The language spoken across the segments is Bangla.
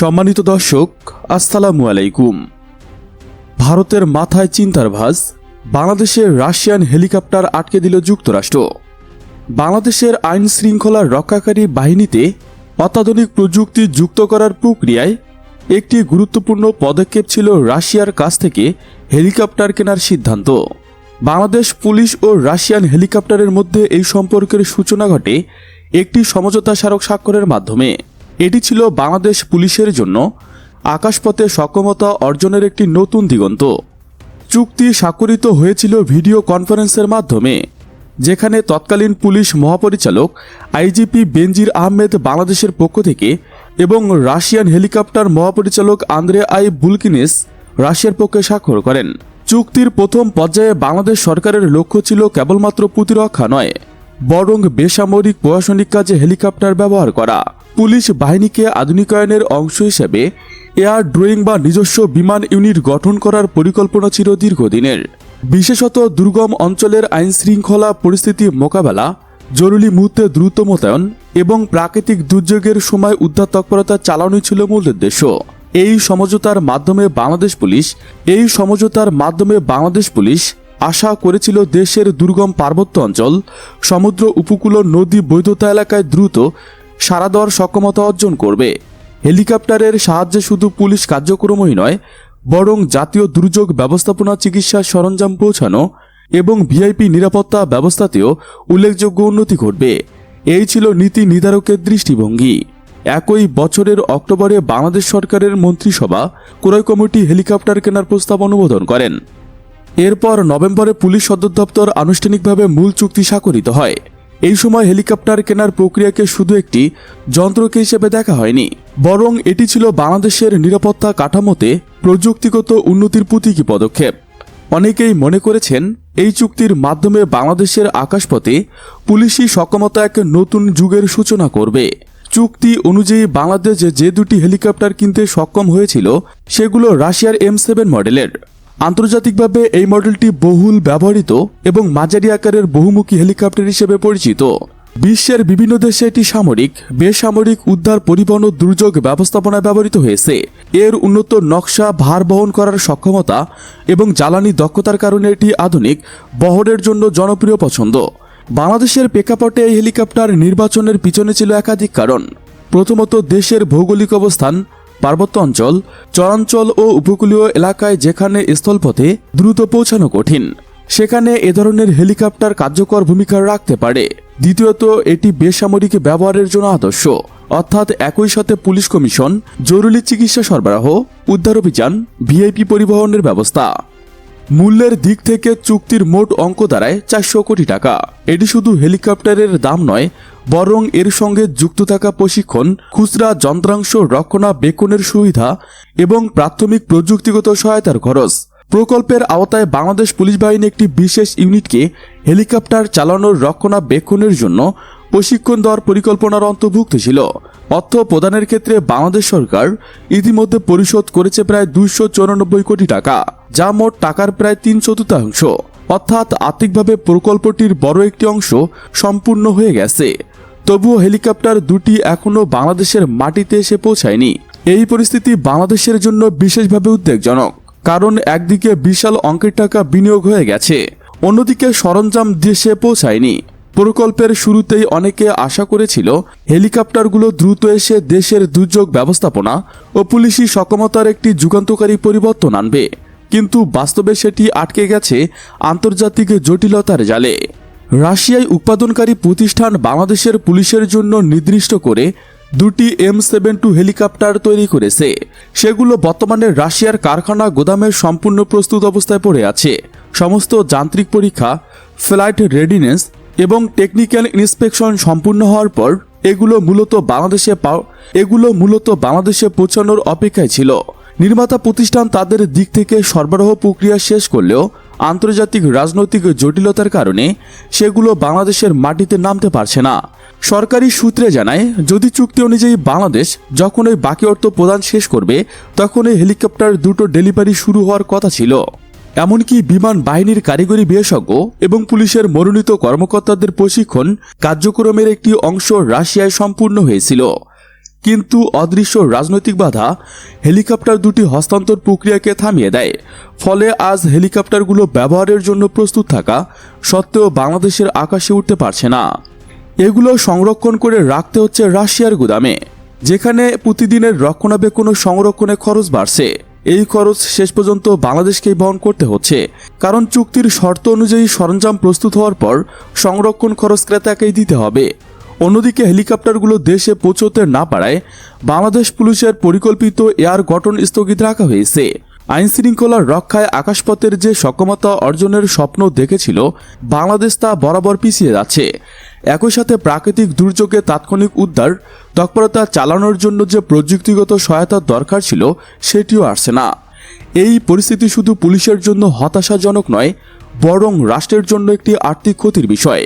সম্মানিত দর্শক, আসসালামু আলাইকুম। ভারতের মাথায় চিন্তার ভাজ, বাংলাদেশের রাশিয়ান হেলিকপ্টার আটকে দিল যুক্তরাষ্ট্র। বাংলাদেশের আইন শৃঙ্খলা রক্ষাকারী বাহিনীতে অত্যাধুনিক প্রযুক্তি যুক্ত করার প্রক্রিয়ায় একটি গুরুত্বপূর্ণ পদক্ষেপ ছিল রাশিয়ার কাছ থেকে হেলিকপ্টার কেনার সিদ্ধান্ত। বাংলাদেশ পুলিশ ও রাশিয়ান হেলিকপ্টারের মধ্যে এই সম্পর্কের সূচনা ঘটে একটি সমঝোতা স্মারক স্বাক্ষরের মাধ্যমে। এটি ছিল বাংলাদেশ পুলিশের জন্য আকাশপথে সক্ষমতা অর্জনের একটি নতুন দিগন্ত। চুক্তি স্বাক্ষরিত হয়েছিল ভিডিও কনফারেন্সের মাধ্যমে, যেখানে তৎকালীন পুলিশ মহাপরিচালক আইজিপি বেনজির আহমেদ বাংলাদেশের পক্ষ থেকে এবং রাশিয়ান হেলিকপ্টার মহাপরিচালক আন্দ্রে আই বুলকিনিস রাশিয়ার পক্ষে স্বাক্ষর করেন। চুক্তির প্রথম পর্যায়ে বাংলাদেশ সরকারের লক্ষ্য ছিল কেবলমাত্র প্রতিরক্ষা নয় বরং বেসামরিক প্রশাসনিক কাজে হেলিকপ্টার ব্যবহার করা। পুলিশ বাহিনীকে আধুনিকায়নের অংশ হিসেবে এয়ার ড্রয়িং বা নিজস্ব বিমান ইউনিট গঠন করার পরিকল্পনা ছিল দীর্ঘদিনের। বিশেষত দুর্গম অঞ্চলের আইন শৃঙ্খলা পরিস্থিতি মোকাবেলা, জরুরি মুহূর্তে দ্রুত মোতায়ন এবং প্রাকৃতিক দুর্যোগের সময় উদ্ধার তৎপরতা চালানোই ছিল মূল উদ্দেশ্য। এই সমঝোতার মাধ্যমে বাংলাদেশ পুলিশ, এই সমঝোতার মাধ্যমে বাংলাদেশ পুলিশ আশা করেছিল দেশের দুর্গম পার্বত্য অঞ্চল, সমুদ্র উপকূল নদী বৈধতা এলাকায় দ্রুত সাড়া দেওয়ার সক্ষমতা অর্জন করবে। হেলিকপ্টারের সাহায্যে শুধু পুলিশ কার্যক্রমই নয়, বরং জাতীয় দুর্যোগ ব্যবস্থাপনা চিকিৎসা সরঞ্জাম পৌঁছানো এবং ভিআইপি নিরাপত্তা ব্যবস্থাতেও উল্লেখযোগ্য উন্নতি ঘটবে। এই ছিল নীতি নির্ধারকের দৃষ্টিভঙ্গি। একই বছরের অক্টোবরে বাংলাদেশ সরকারের মন্ত্রিসভা ক্রয় কমিটি হেলিকপ্টার কেনার প্রস্তাব অনুমোদন করেন। এরপর নভেম্বরে পুলিশ সদর দপ্তর আনুষ্ঠানিকভাবে মূল চুক্তি স্বাক্ষরিত হয়। এই সময় হেলিকপ্টার কেনার প্রক্রিয়াকে শুধু একটি যন্ত্রকে হিসেবে দেখা হয়নি, বরং এটি ছিল বাংলাদেশের নিরাপত্তা কাঠামোতে প্রযুক্তিগত উন্নতির প্রতীকী পদক্ষেপ। অনেকেই মনে করেছেন, এই চুক্তির মাধ্যমে বাংলাদেশের আকাশপথে পুলিশি সক্ষমতা এক নতুন যুগের সূচনা করবে। চুক্তি অনুযায়ী বাংলাদেশ যে দুটি হেলিকপ্টার কিনতে সক্ষম হয়েছিল, সেগুলো রাশিয়ার এম সেভেন মডেলের। আন্তর্জাতিকভাবে এই মডেলটি বহুল ব্যবহৃত এবং মাঝারি আকারের বহুমুখী হেলিকপ্টার হিসেবে পরিচিত। বিশ্বের বিভিন্ন দেশে এটি সামরিক, বেসামরিক উদ্ধার, পরিবহন ও দুর্যোগ ব্যবস্থাপনায় ব্যবহৃত হয়েছে। এর উন্নত নকশা, ভার বহন করার সক্ষমতা এবং জ্বালানি দক্ষতার কারণে এটি আধুনিক, বহরের জন্য জনপ্রিয় পছন্দ। বাংলাদেশের প্রেক্ষাপটে এই হেলিকপ্টার নির্বাচনের পিছনে ছিল একাধিক কারণ। প্রথমত, দেশের ভৌগোলিক অবস্থান পার্বত্য অঞ্চল, চরাঞ্চল ও উপকূলীয় এলাকায় যেখানে স্থলপথে দ্রুত পৌঁছানো কঠিন, সেখানে এ ধরনের হেলিকপ্টার কার্যকর ভূমিকা রাখতে পারে। দ্বিতীয়ত, এটি বেসামরিক ব্যবহারের জন্য আদর্শ। অর্থাৎ একই সাথে পুলিশ কমিশন, জরুরি চিকিৎসা সরবরাহ, উদ্ধার অভিযান, ভিআইপি পরিবহনের ব্যবস্থা। মূল্যের দিক থেকে চুক্তির মোট অঙ্ক দাঁড়ায় চারশো কোটি টাকা। এটি শুধু হেলিকপ্টারের দাম নয়, বরং এর সঙ্গে যুক্ত থাকা প্রশিক্ষণ, খুচরা যন্ত্রাংশ রক্ষণাবেক্ষণের সুবিধা এবং প্রাথমিক প্রযুক্তিগত সহায়তার খরচ। প্রকল্পের আওতায় বাংলাদেশ পুলিশ বাহিনী একটি বিশেষ ইউনিটকে হেলিকপ্টার চালানোর রক্ষণাবেক্ষণের জন্য প্রশিক্ষণ দেওয়ার পরিকল্পনার অন্তর্ভুক্ত ছিল। অর্থ প্রদানের ক্ষেত্রে বাংলাদেশ সরকার ইতিমধ্যে পরিশোধ করেছে প্রায় দুইশো কোটি টাকা। যা মোট টাকার প্রায় তিন চতুর্থাংশ। অর্থাৎ আর্থিকভাবে প্রকল্পটির বড় একটি অংশ সম্পূর্ণ হয়ে গেছে। তবুও হেলিকপ্টার দুটি এখনও বাংলাদেশের মাটিতে এসে পৌঁছায়নি। এই পরিস্থিতি বাংলাদেশের জন্য বিশেষভাবে উদ্বেগজনক, কারণ একদিকে বিশাল অঙ্কের টাকা বিনিয়োগ হয়ে গেছে, অন্যদিকে সরঞ্জাম দেশে পৌঁছায়নি। প্রকল্পের শুরুতেই অনেকে আশা করেছিল হেলিকপ্টারগুলো দ্রুত এসে দেশের দুর্যোগ ব্যবস্থাপনা ও পুলিশি সক্ষমতার একটি যুগান্তকারী পরিবর্তন আনবে। কিন্তু বাস্তবে সেটি আটকে গেছে আন্তর্জাতিক জটিলতার জালে। রাশিয়ায় উৎপাদনকারী প্রতিষ্ঠান বাংলাদেশের পুলিশের জন্য নির্দিষ্ট করে দুটি এম সেভেন টু হেলিকপ্টার তৈরি করেছে। সেগুলো বর্তমানে রাশিয়ার কারখানা গোদামের সম্পূর্ণ প্রস্তুত অবস্থায় পড়ে আছে। সমস্ত যান্ত্রিক পরীক্ষা, ফ্লাইট রেডিনেস এবং টেকনিক্যাল ইন্সপেকশন সম্পূর্ণ হওয়ার পর এগুলো মূলত বাংলাদেশে পাও এগুলো মূলত বাংলাদেশে পৌঁছানোর অপেক্ষায় ছিল। নির্মাতা প্রতিষ্ঠান তাদের দিক থেকে সরবরাহ প্রক্রিয়া শেষ করলেও আন্তর্জাতিক রাজনৈতিক জটিলতার কারণে সেগুলো বাংলাদেশের মাটিতে নামতে পারছে না। সরকারি সূত্রে জানায়, যদি চুক্তি অনুযায়ী বাংলাদেশ যখন এই বাকি অর্থ প্রদান শেষ করবে, তখন এই হেলিকপ্টার দুটো ডেলিভারি শুরু হওয়ার কথা ছিল। এমনকি বিমান বাহিনীর কারিগরি বিশেষজ্ঞ এবং পুলিশের মনোনীত কর্মকর্তাদের প্রশিক্ষণ কার্যক্রমের একটি অংশ রাশিয়ায় সম্পূর্ণ হয়েছিল। কিন্তু অদৃশ্য রাজনৈতিক বাধা হেলিকপ্টার দুটি হস্তান্তর প্রক্রিয়াকে থামিয়ে দেয়। ফলে আজ হেলিকপ্টারগুলো ব্যবহারের জন্য প্রস্তুত থাকা সত্ত্বেও বাংলাদেশের আকাশে উঠতে পারছে না। এগুলো সংরক্ষণ করে রাখতে হচ্ছে রাশিয়ার গুদামে, যেখানে প্রতিদিনের রক্ষণাবেক্ষণ ও সংরক্ষণে খরচ বাড়ছে। এই খরচ শেষ পর্যন্ত বাংলাদেশকেই বহন করতে হচ্ছে, কারণ চুক্তির শর্ত অনুযায়ী সরঞ্জাম প্রস্তুত হওয়ার পর সংরক্ষণ খরচ ক্রেতাকেই দিতে হবে। অন্যদিকে হেলিকপ্টারগুলো দেশে পৌঁছতে না পারায় বাংলাদেশ পুলিশের পরিকল্পিত এয়ার গঠন স্থগিত রাখা হয়েছে। আইন শৃঙ্খলা রক্ষায় আকাশপথের যে সক্ষমতা অর্জনের স্বপ্ন দেখেছিল, বাংলাদেশ তা বরাবর পিছিয়ে যাচ্ছে। একই সাথে প্রাকৃতিক দুর্যোগে তাৎক্ষণিক উদ্ধার, তৎপরতা চালানোর জন্য যে প্রযুক্তিগত সহায়তার দরকার ছিল, সেটিও আসছে না। এই পরিস্থিতি শুধু পুলিশের জন্য হতাশাজনক নয়, বরং রাষ্ট্রের জন্য একটি আর্থিক ক্ষতির বিষয়।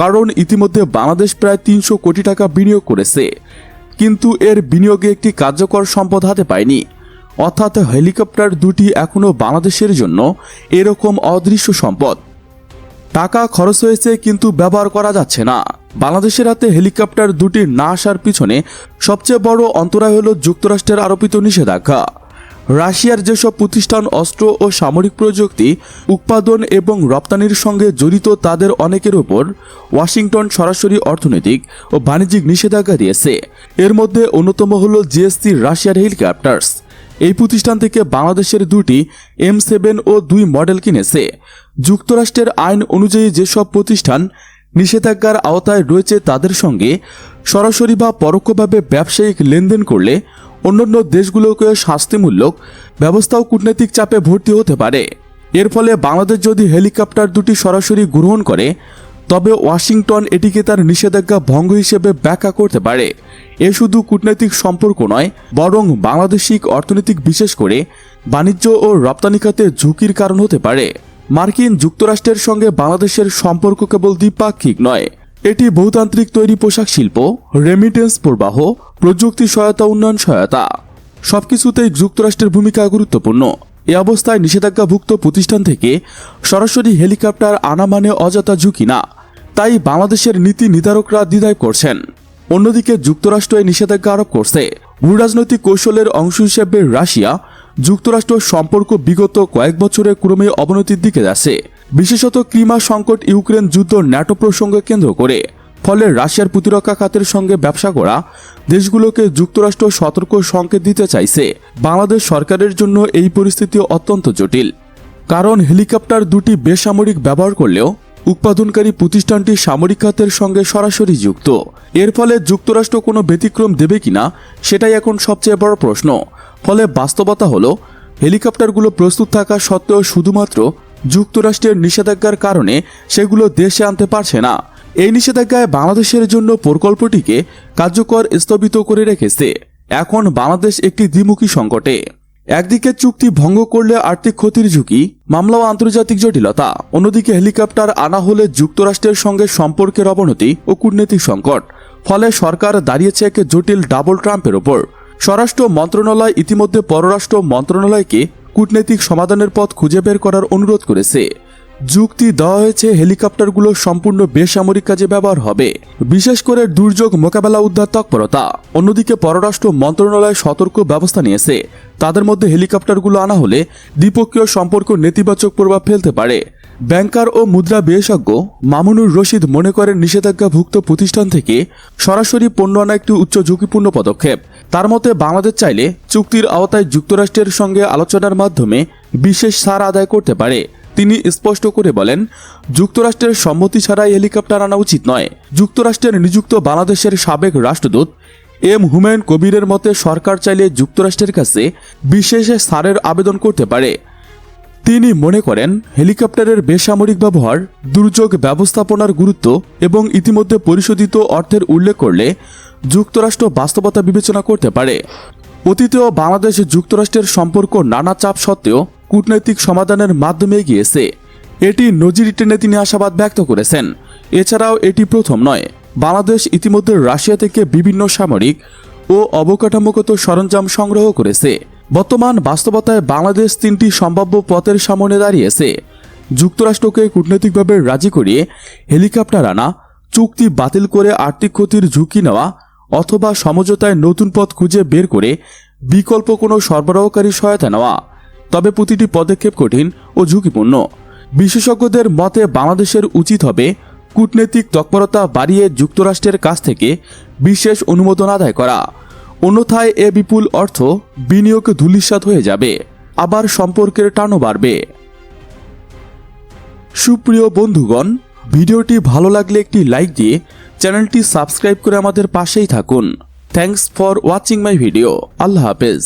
কারণ ইতিমধ্যে বাংলাদেশ প্রায় তিনশো কোটি টাকা বিনিয়োগ করেছে। কিন্তু এর বিনিয়োগে একটি কার্যকর সম্পদ হাতে পায়নি। অর্থাৎ হেলিকপ্টার দুটি এখনও বাংলাদেশের জন্য এরকম অদৃশ্য সম্পদ। টাকা খরচ হয়েছে কিন্তু ব্যবহার করা যাচ্ছে না। বাংলাদেশের হাতে হেলিকপ্টার দুটি না আসার পিছনে সবচেয়ে বড় অন্তরায় হল যুক্তরাষ্ট্রের আরোপিত নিষেধাজ্ঞা। রাশিয়ার যেসব প্রতিষ্ঠান অস্ত্র ও সামরিক প্রযুক্তি, উৎপাদন এবং রপ্তানির সঙ্গে জড়িত তাদের অনেকের ওপর ওয়াশিংটন সরাসরি অর্থনৈতিক ও বাণিজ্যিক নিষেধাজ্ঞা দিয়েছে। এর মধ্যে অন্যতম হল জিএসসি রাশিয়ার হেলিকপ্টার্স। এই প্রতিষ্ঠান থেকে বাংলাদেশের দুটি এম সেভেন ও দুই মডেল কিনেছে। যুক্তরাষ্ট্রের আইন অনুযায়ী যেসব প্রতিষ্ঠান নিষেধাজ্ঞার আওতায় রয়েছে তাদের সঙ্গে সরাসরি বা পরোক্ষভাবে ব্যবসায়িক লেনদেন করলে অন্যান্য দেশগুলোকে শাস্তিমূলক ব্যবস্থাও কূটনৈতিক চাপে ভর্তি হতে পারে। এর ফলে বাংলাদেশ যদি হেলিকপ্টার দুটি সরাসরি গ্রহণ করে, তবে ওয়াশিংটন এটিকে তার নিষেধাজ্ঞা ভঙ্গ হিসেবে ব্যাখ্যা করতে পারে। এ শুধু কূটনৈতিক সম্পর্ক নয়, বরং বাংলাদেশিক অর্থনৈতিক বিশেষ করে বাণিজ্য ও রপ্তানি খাতে ঝুঁকির কারণ হতে পারে। মার্কিন যুক্তরাষ্ট্রের সঙ্গে বাংলাদেশের সম্পর্ক কেবল দ্বিপাক্ষিক নয় এটি বহুতান্ত্রিক তৈরি পোশাক শিল্প রেমিটেন্স প্রবাহ, প্রযুক্তি সহায়তা, উন্নয়ন সহায়তা। সবকিছুতেই যুক্তরাষ্ট্রের ভূমিকা গুরুত্বপূর্ণ। এ অবস্থায় নিষেধাজ্ঞাভুক্ত প্রতিষ্ঠান থেকে সরাসরি হেলিকপ্টার আনা মানে অযথা ঝুঁকি না। তাই বাংলাদেশের নীতি নির্ধারকরা দ্বিধায় করছেন অন্যদিকে যুক্তরাষ্ট্র এই নিষেধাজ্ঞা আরোপ করছে। ভূরাজনৈতিক কৌশলের অংশ হিসেবে রাশিয়া যুক্তরাষ্ট্র সম্পর্ক বিগত কয়েক বছরে ক্রমে অবনতির দিকে যাচ্ছে। বিশেষত ক্রিমা সংকট ইউক্রেন যুদ্ধ ন্যাটো প্রসঙ্গে কেন্দ্র করে। ফলে রাশিয়ার প্রতিরক্ষা খাতের সঙ্গে ব্যবসা করা দেশগুলোকে যুক্তরাষ্ট্র সতর্ক সংকেত দিতে চাইছে। বাংলাদেশ সরকারের জন্য এই পরিস্থিতি অত্যন্ত জটিল। কারণ হেলিকপ্টার দুটি বেসামরিক ব্যবহার করলেও উৎপাদনকারী প্রতিষ্ঠানটি সামরিক খাতের সঙ্গে সরাসরি যুক্ত। এর ফলে যুক্তরাষ্ট্র কোনো ব্যতিক্রম দেবে কিনা, সেটাই এখন সবচেয়ে বড় প্রশ্ন। ফলে বাস্তবতা হলো, হেলিকপ্টারগুলো প্রস্তুত থাকা সত্ত্বেও শুধুমাত্র যুক্তরাষ্ট্রের নিষেধাজ্ঞার কারণে সেগুলো দেশে আনতে পারছে না। এই নিষেধাজ্ঞায় বাংলাদেশের জন্য প্রকল্পটিকে কার্যকর স্থগিত করে রেখেছে। এখন বাংলাদেশ একটি দ্বিমুখী সংকটে। একদিকে চুক্তি ভঙ্গ করলে আর্থিক ক্ষতির ঝুঁকি, মামলা ও আন্তর্জাতিক জটিলতা। অন্যদিকে হেলিকপ্টার আনা হলে যুক্তরাষ্ট্রের সঙ্গে সম্পর্কের অবনতি ও কূটনৈতিক সংকট। ফলে সরকার দাঁড়িয়েছে এক জটিল ডাবল ট্রাম্পের ওপর। স্বরাষ্ট্র মন্ত্রণালয় ইতিমধ্যে পররাষ্ট্র মন্ত্রণালয়কে কূটনৈতিক সমাধানের পথ খুঁজে বের করার অনুরোধ করেছে। যুক্তি দেওয়া হয়েছে হেলিকপ্টারগুলো সম্পূর্ণ বেসামরিক কাজে ব্যবহার হবে, বিশেষ করে দুর্যোগ মোকাবেলা উদ্ধার তৎপরতা। অন্যদিকে পররাষ্ট্র মন্ত্রণালয় সতর্ক ব্যবস্থা নিয়েছে, তাদের মধ্যে হেলিকপ্টারগুলো আনা হলে দ্বিপক্ষীয় সম্পর্ক নেতিবাচক প্রভাব ফেলতে পারে। ব্যাংকার ও মুদ্রা বিশেষজ্ঞ মামুনুর রশিদ মনে করেন নিষেধাজ্ঞাভুক্ত প্রতিষ্ঠান থেকে সরাসরি পণ্য আনা একটি উচ্চ ঝুঁকিপূর্ণ পদক্ষেপ। তার মতে, বাংলাদেশ চাইলে চুক্তির আওতায় যুক্তরাষ্ট্রের সঙ্গে আলোচনার মাধ্যমে বিশেষ সার আদায় করতে পারে। তিনি স্পষ্ট করে বলেন, যুক্তরাষ্ট্রের সম্মতি ছাড়াই হেলিকপ্টার আনা উচিত নয়। যুক্তরাষ্ট্রের নিযুক্ত বাংলাদেশের সাবেক রাষ্ট্রদূত এম হুমায়ুন কবিরের মতে সরকার চাইলে যুক্তরাষ্ট্রের কাছে বিশেষ সারের আবেদন করতে পারে। তিনি মনে করেন, হেলিকপ্টারের বেসামরিক ব্যবহার, দুর্যোগ ব্যবস্থাপনার গুরুত্ব এবং ইতিমধ্যে পরিশোধিত অর্থের উল্লেখ করলে যুক্তরাষ্ট্র বাস্তবতা বিবেচনা করতে পারে। অতীতেও বাংলাদেশ যুক্তরাষ্ট্রের সম্পর্ক নানা চাপ সত্ত্বেও কূটনৈতিক সমাধানের মাধ্যমে এগিয়েছে। এটি নজির টেনে তিনি আশাবাদ ব্যক্ত করেছেন। এছাড়াও এটি প্রথম নয়। বাংলাদেশ ইতিমধ্যে রাশিয়া থেকে বিভিন্ন সামরিক ও অবকাঠামোগত সরঞ্জাম সংগ্রহ করেছে। বর্তমান বাস্তবতায় বাংলাদেশ তিনটি সম্ভাব্য পথের সামনে দাঁড়িয়েছে। যুক্তরাষ্ট্রকে কূটনৈতিকভাবে রাজি করিয়ে হেলিকপ্টার আনা, চুক্তি বাতিল করে আর্থিক ক্ষতির ঝুঁকি নেওয়া, অথবা সমঝোতায় নতুন পথ খুঁজে বের করে বিকল্প কোনো সরবরাহকারী সহায়তা নেওয়া। তবে প্রতিটি পদক্ষেপ কঠিন ও ঝুঁকিপূর্ণ। বিশেষজ্ঞদের মতে বাংলাদেশের উচিত হবে কূটনৈতিক তৎপরতা বাড়িয়ে যুক্তরাষ্ট্রের কাছ থেকে বিশেষ অনুমোদন আদায় করা। অন্যথায় এ বিপুল অর্থ বিনিয়োগ ধূলিসাৎ হয়ে যাবে। আবার সম্পর্কের টানও বাড়বে। সুপ্রিয় বন্ধুগণ, ভিডিওটি ভালো লাগলে একটি লাইক দিয়ে চ্যানেলটি সাবস্ক্রাইব করে আমাদের পাশেই থাকুন। Thanks for watching my video. আল্লাহ হাফেজ।